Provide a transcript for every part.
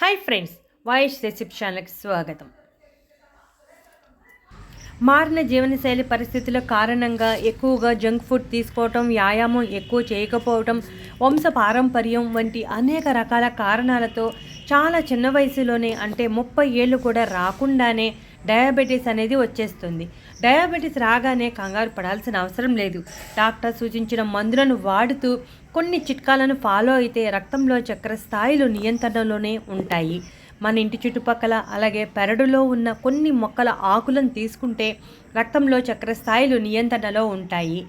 Hi friends voice recipe ఛానల్కి స్వాగతం. మారిన జీవనశైలి పరిస్థితుల కారణంగా ఎక్కువగా జంక్ ఫుడ్ తీసుకోవటం వ్యాయామం ఎక్కువ చేయకపోవటం వంశ పారంపర్యం వంటి అనేక రకాల కారణాలతో చాలా చిన్న వయసులోనే అంటే ముప్పై ఏళ్ళు కూడా రాకుండానే డయాబెటీస్ అనేది వచ్చేస్తుంది. డయాబెటీస్ రాగానే కంగారు పడాల్సిన అవసరం లేదు. డాక్టర్ సూచించిన మందులను వాడుతూ కొన్ని చిట్కాలను ఫాలో అయితే రక్తంలో చక్కెర స్థాయిలు నియంత్రణలోనే ఉంటాయి. మన ఇంటి చుట్టుపక్కల అలాగే పెరడులో ఉన్న కొన్ని మొక్కల ఆకులను తీసుకుంటే రక్తంలో చక్కెర స్థాయిలు నియంత్రణలో ఉంటాయి.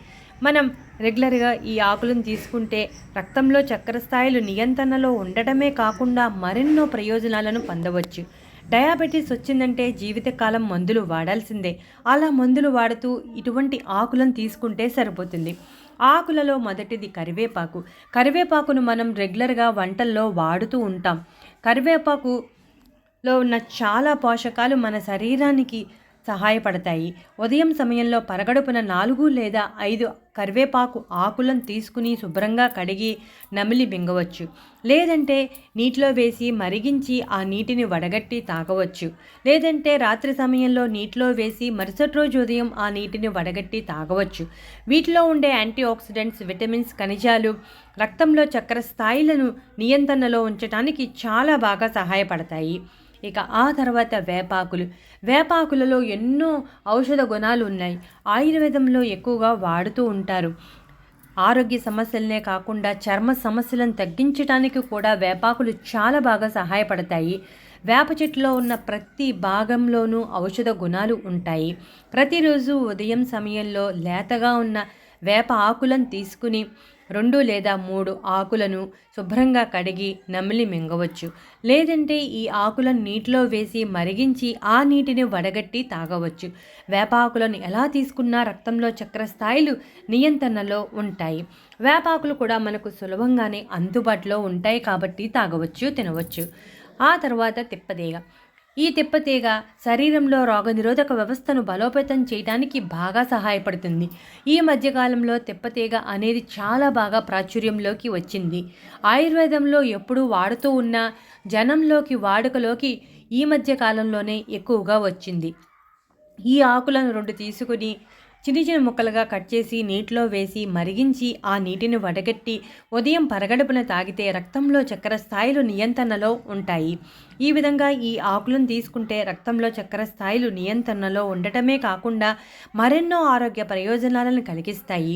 మనం రెగ్యులర్గా ఈ ఆకులను తీసుకుంటే రక్తంలో చక్కెర స్థాయిలు నియంత్రణలో ఉండటమే కాకుండా మరెన్నో ప్రయోజనాలను పొందవచ్చు. డయాబెటీస్ వచ్చిందంటే జీవితకాలం మందులు వాడాల్సిందే. అలా మందులు వాడుతూ ఇటువంటి ఆకులను తీసుకుంటే సరిపోతుంది. ఆకులలో మొదటిది కరివేపాకు. కరివేపాకును మనం రెగ్యులర్గా వంటల్లో వాడుతూ ఉంటాం. కరివేపాకులో ఉన్న చాలా పోషకాలు మన శరీరానికి సహాయపడతాయి. ఉదయం సమయంలో పరగడుపున నాలుగు లేదా ఐదు కరివేపాకు ఆకులను తీసుకుని శుభ్రంగా కడిగి నమిలి మింగవచ్చు. లేదంటే నీటిలో వేసి మరిగించి ఆ నీటిని వడగట్టి తాగవచ్చు. లేదంటే రాత్రి సమయంలో నీటిలో వేసి మరుసటి రోజు ఉదయం ఆ నీటిని వడగట్టి తాగవచ్చు. వీటిలో ఉండే యాంటీ ఆక్సిడెంట్స్ విటమిన్స్ ఖనిజాలు రక్తంలో చక్కెర స్థాయిలను నియంత్రణలో ఉంచడానికి చాలా బాగా సహాయపడతాయి. ఇక ఆ తర్వాత వేపాకులు. వేపాకులలో ఎన్నో ఔషధ గుణాలు ఉన్నాయి. ఆయుర్వేదంలో ఎక్కువగా వాడుతూ ఉంటారు. ఆరోగ్య సమస్యలనే కాకుండా చర్మ సమస్యలను తగ్గించడానికి కూడా వేపాకులు చాలా బాగా సహాయపడతాయి. వేప చెట్టులో ఉన్న ప్రతి భాగంలోనూ ఔషధ గుణాలు ఉంటాయి. ప్రతిరోజు ఉదయం సమయంలో లేతగా ఉన్న వేప ఆకులను తీసుకుని రెండు లేదా మూడు ఆకులను శుభ్రంగా కడిగి నమిలి మింగవచ్చు. లేదంటే ఈ ఆకులను నీటిలో వేసి మరిగించి ఆ నీటిని వడగట్టి తాగవచ్చు. వేపాకులను ఎలా తీసుకున్నా రక్తంలో చక్కెర స్థాయిలు నియంత్రణలో ఉంటాయి. వేపాకులు కూడా మనకు సులభంగానే అందుబాటులో ఉంటాయి కాబట్టి తాగవచ్చు తినవచ్చు. ఆ తర్వాత తిప్పదేగ ఈ తెప్పతీగ శరీరంలో రోగనిరోధక వ్యవస్థను బలోపేతం చేయడానికి బాగా సహాయపడుతుంది. ఈ మధ్యకాలంలో తెప్పతీగ అనేది చాలా బాగా ప్రాచుర్యంలోకి వచ్చింది. ఆయుర్వేదంలో ఎప్పుడూ వాడుతూ ఉన్న జనంలోకి వాడుకలోకి ఈ మధ్య కాలంలోనే ఎక్కువగా వచ్చింది. ఈ ఆకులను రెండు తీసుకుని చిన్న చిన్న ముక్కలుగా కట్ చేసి నీటిలో వేసి మరిగించి ఆ నీటిని వడగట్టి ఉదయం పరగడుపున తాగితే రక్తంలో చక్కెర స్థాయిలు నియంత్రణలో ఉంటాయి. ఈ విధంగా ఈ ఆకులను తీసుకుంటే రక్తంలో చక్కెర స్థాయిలు నియంత్రణలో ఉండటమే కాకుండా మరెన్నో ఆరోగ్య ప్రయోజనాలను కలిగిస్తాయి.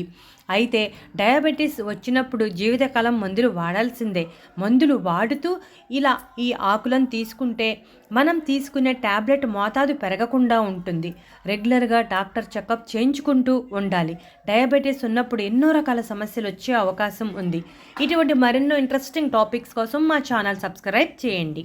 అయితే డయాబెటీస్ వచ్చినప్పుడు జీవితకాలం మందులు వాడాల్సిందే. మందులు వాడుతూ ఇలా ఈ ఆకులను తీసుకుంటే మనం తీసుకునే ట్యాబ్లెట్ మోతాదు పెరగకుండా ఉంటుంది. రెగ్యులర్గా డాక్టర్ చెకప్ చేయించుకుంటూ ఉండాలి. డయాబెటీస్ ఉన్నప్పుడు ఎన్నో రకాల సమస్యలు వచ్చే అవకాశం ఉంది. ఇటువంటి మరెన్నో ఇంట్రెస్టింగ్ టాపిక్స్ కోసం మా ఛానల్ సబ్స్క్రైబ్ చేయండి.